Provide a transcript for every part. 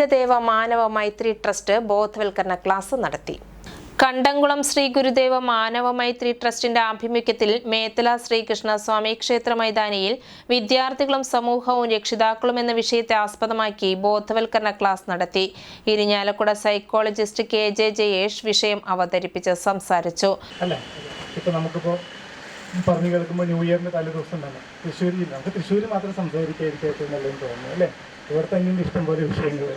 ഗുരുദേവ മാനവ മൈത്രി ട്രസ്റ്റ് ബോധവൽക്കരണ ക്ലാസ് നടത്തി. കണ്ടംകുളം ശ്രീ ഗുരുദേവ മാനവ മൈത്രി ട്രസ്റ്റിന്റെ ആഭിമുഖ്യത്തിൽ മേത്തല ശ്രീകൃഷ്ണ സ്വാമി ക്ഷേത്ര മൈതാനിയിൽ വിദ്യാർത്ഥികളും സമൂഹവും രക്ഷിതാക്കളും എന്ന വിഷയത്തെ ആസ്പദമാക്കി ബോധവൽക്കരണ ക്ലാസ് നടത്തി. Irinjalakuda psychologist K J Jayesh വിഷയം അവതരിപ്പിച്ച് സംസാരിച്ചു. പറഞ്ഞു കേൾക്കുമ്പോൾ ന്യൂ ഇയറിന്റെ തലേ ദിവസം തന്നെ തൃശ്ശൂർ ജില്ല നമുക്ക് തൃശ്ശൂർ മാത്രം സംസാരിക്കായിരിക്കും ഏറ്റവും നല്ലതെന്ന് തോന്നുന്നു അല്ലേ? ഇവിടെ തന്നെയുണ്ട് ഇഷ്ടംപോലെ വിഷയങ്ങൾ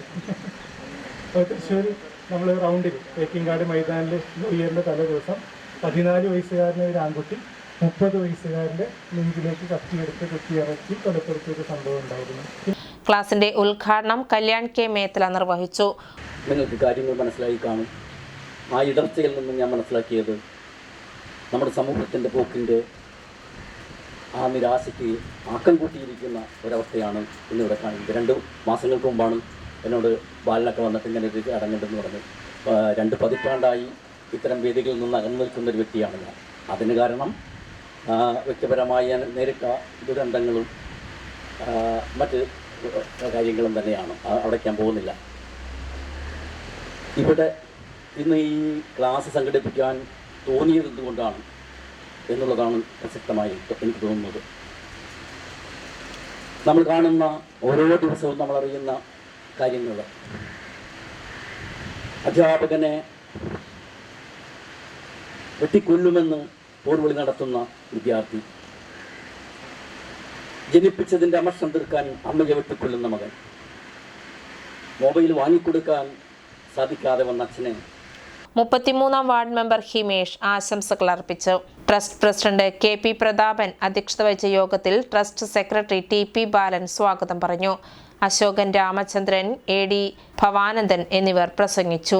അപ്പോൾ തൃശ്ശൂർ നമ്മൾ റൗണ്ടിൽ തേക്കിങ്കാട് മൈതാനിൽ ന്യൂ ഇയറിന്റെ തലേ ദിവസം പതിനാല് വയസ്സുകാരനെ ഒരു ആൺകുട്ടി മുപ്പത് വയസ്സുകാരന്റെ നെഞ്ചിലേക്ക് കത്തിയെടുത്ത് കുത്തിയിറക്കി കൊലപ്പെടുത്തിയ ഒരു സംഭവം ഉണ്ടായിരുന്നു. ക്ലാസിന്റെ ഉദ്ഘാടനം കല്യാൺ കെ മേത്തല നിർവഹിച്ചു. നിങ്ങൾക്ക് കാര്യങ്ങൾ മനസ്സിലാക്കി കാണും. ആ ഇടർച്ചയിൽ നിന്നും ഞാൻ മനസ്സിലാക്കിയത് നമ്മുടെ സമൂഹത്തിന്റെ പോക്കിന്റെ ആ നിരാശയ്ക്ക് ആക്കം കൂട്ടിയിരിക്കുന്ന ഒരവസ്ഥയാണ് ഇന്നിവിടെ കാണുന്നത്. രണ്ട് മാസങ്ങൾക്ക് മുമ്പാണ് എന്നോട് ബാലനൊക്കെ വന്നിട്ട് ഇങ്ങനെ ഒരു ചടങ്ങുണ്ടെന്ന് പറഞ്ഞു. രണ്ട് പതിറ്റാണ്ടായി ഇത്തരം വേദികളിൽ നിന്ന് അകന്നു നിൽക്കുന്ന ഒരു വ്യക്തിയാണ് ഞാൻ. അതിന് കാരണം വ്യക്തിപരമായ നേരിട്ട ദുരന്തങ്ങളും മറ്റ് കാര്യങ്ങളും തന്നെയാണ്. അവിടെ ഞാൻ പോകുന്നില്ല. ഇവിടെ ഇന്ന് ഈ ക്ലാസ് സംഘടിപ്പിക്കാൻ തോന്നിയത് എന്തുകൊണ്ടാണ് എന്നുള്ളതാണ് പ്രസക്തമായി എനിക്ക് തോന്നുന്നത്. നമ്മൾ കാണുന്ന ഓരോ ദിവസവും നമ്മൾ അറിയുന്ന കാര്യങ്ങൾ. അധ്യാപകനെ വെട്ടിക്കൊല്ലുമെന്ന് പോർവിളി നടത്തുന്ന വിദ്യാർത്ഥി. ജനിപ്പിച്ചതിന്റെ അമർഷം തീർക്കാൻ അമ്മയെ വെട്ടിക്കൊല്ലുന്ന മകൻ. മൊബൈൽ വാങ്ങിക്കൊടുക്കാൻ സാധിക്കാതെ വന്ന അച്ഛനെ മുപ്പത്തിമൂന്നാം വാർഡ് മെമ്പർ ഹിമേഷ് ആശംസകൾ അർപ്പിച്ചു. Trust president K P Prathapan അധ്യക്ഷത വഹിച്ച യോഗത്തിൽ trust secretary T P Balan സ്വാഗതം പറഞ്ഞു. അശോകൻ രാമചന്ദ്രൻ എ ഡി ഭവാനന്ദൻ എന്നിവർ പ്രസംഗിച്ചു.